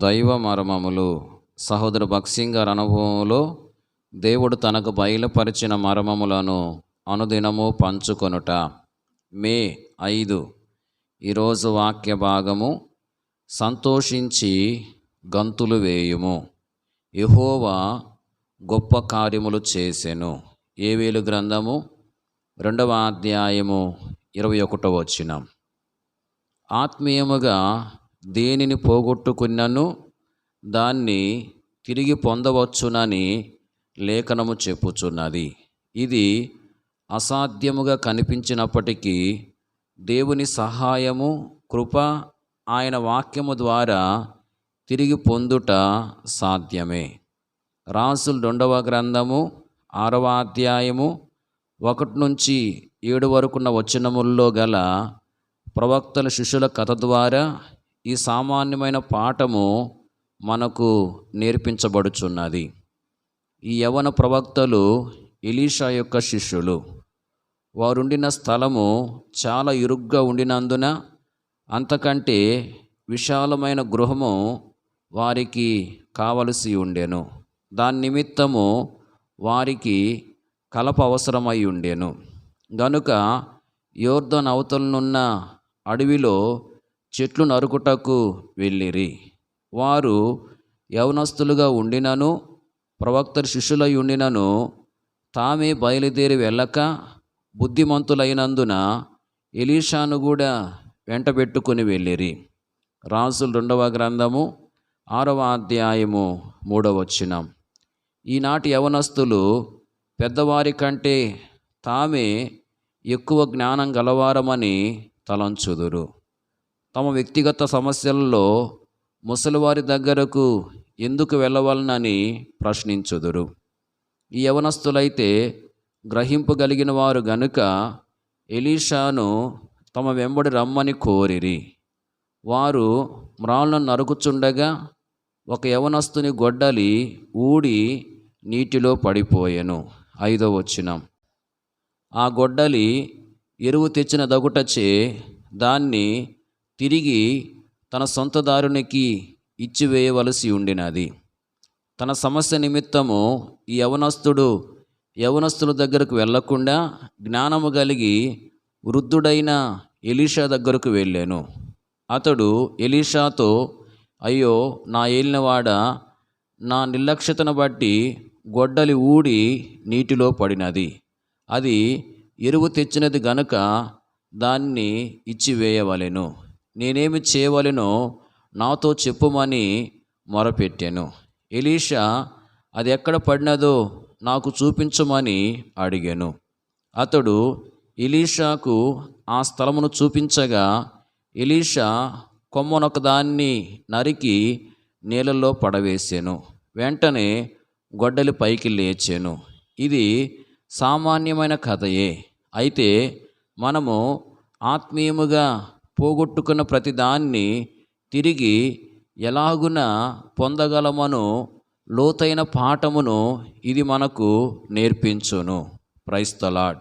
దైవ మర్మములు సహోదరు భక్సింగ్ గారి అనుభవంలో దేవుడు తనకు బయలుపరిచిన మర్మములను అనుదినము పంచుకొనుట. మే ఐదు. ఈరోజు వాక్య భాగము సంతోషించి గంతులు వేయుము. యహోవా గొప్ప కార్యములు చేసెను. ఏవేలు గ్రంథము రెండవ అధ్యాయము ఇరవై ఒకటో వచ్చిన ఆత్మీయముగా దేనిని పోగొట్టుకున్నను? దాన్ని తిరిగి పొందవచ్చునని లేఖనము చెప్పుచున్నది. ఇది అసాధ్యముగా కనిపించినప్పటికీ దేవుని సహాయము కృప ఆయన వాక్యము ద్వారా తిరిగి పొందుట సాధ్యమే. రాసులు రెండవ గ్రంథము ఆరవ అధ్యాయము ఒకటి నుంచి ఏడు వరకున్న వచనముల్లో గల ప్రవక్తల శిష్యుల కథ ద్వారా ఈ సామాన్యమైన పాఠము మనకు నేర్పించబడుచున్నది. ఈ యవన ప్రవక్తలు ఎలీషా యొక్క శిష్యులు. వారుండిన స్థలము చాలా ఇరుగ్గా ఉండినందున అంతకంటే విశాలమైన గృహము వారికి కావలసి ఉండెను. దాని నిమిత్తము వారికి కలప అవసరమై ఉండెను. గనుక యోర్ధన్ అవతలనున్న అడవిలో చెట్లు నరుకుటకు వెళ్ళిరి. వారు యవనస్తులుగా ఉండినను ప్రవక్త శిష్యులై ఉండినను తామే బయలుదేరి వెళ్ళక బుద్ధిమంతులైనందున ఎలీషాను కూడా వెంటబెట్టుకుని వెళ్ళిరి. రాసులు రెండవ గ్రంథము ఆరవ అధ్యాయము మూడవ ఈనాటి యవనస్తులు పెద్దవారి కంటే తామే ఎక్కువ జ్ఞానం గలవారమని తలంచుదురు. తమ వ్యక్తిగత సమస్యలలో ముసలివారి దగ్గరకు ఎందుకు వెళ్ళవలనని ప్రశ్నించుదురు. ఈ యవనస్తులైతే గ్రహింపగలిగిన వారు గనుక ఎలీషాను తమ వెంబడి రమ్మని కోరిరి. వారు మ్రాళ్ళను నరుకుచుండగా ఒక యవనస్తుని గొడ్డలి ఊడి నీటిలో పడిపోయెను. ఐదో వచనం. ఆ గొడ్డలి ఎరువు తెచ్చిన దగుటచే దాన్ని తిరిగి తన సొంత దారునికి ఇచ్చివేయవలసి ఉండినది. తన సమస్య నిమిత్తము ఈ యవనస్తుడు యవనస్తుల దగ్గరకు వెళ్ళకుండా జ్ఞానము కలిగి వృద్ధుడైన ఎలీషా దగ్గరకు వెళ్ళాను. అతడు ఎలీషాతో అయ్యో నా ఏలినవాడ నా నిర్లక్ష్యతను బట్టి గొడ్డలి ఊడి నీటిలో పడినది. అది ఎరువు తెచ్చినది గనుక దాన్ని ఇచ్చివేయవలెను. నేనేమి చేయవలెనో నాతో చెప్పుమని మొరపెట్టాను. ఎలీషా అది ఎక్కడ పడినదో నాకు చూపించమని అడిగాను. అతడు ఎలీషాకు ఆ స్థలమును చూపించగా ఎలీషా కొమ్మనొకదాన్ని నరికి నీళ్ళల్లో పడవేసాను వెంటనే గొడ్డలి పైకి లేచాను. ఇది సామాన్యమైన కథయే. అయితే మనము ఆత్మీయముగా పోగొట్టుకున్న ప్రతిదాన్ని తిరిగి ఎలాగున పొందగలమను లోతైన పాఠమును ఇది మనకు నేర్పించును. ప్రైస్తలాడ్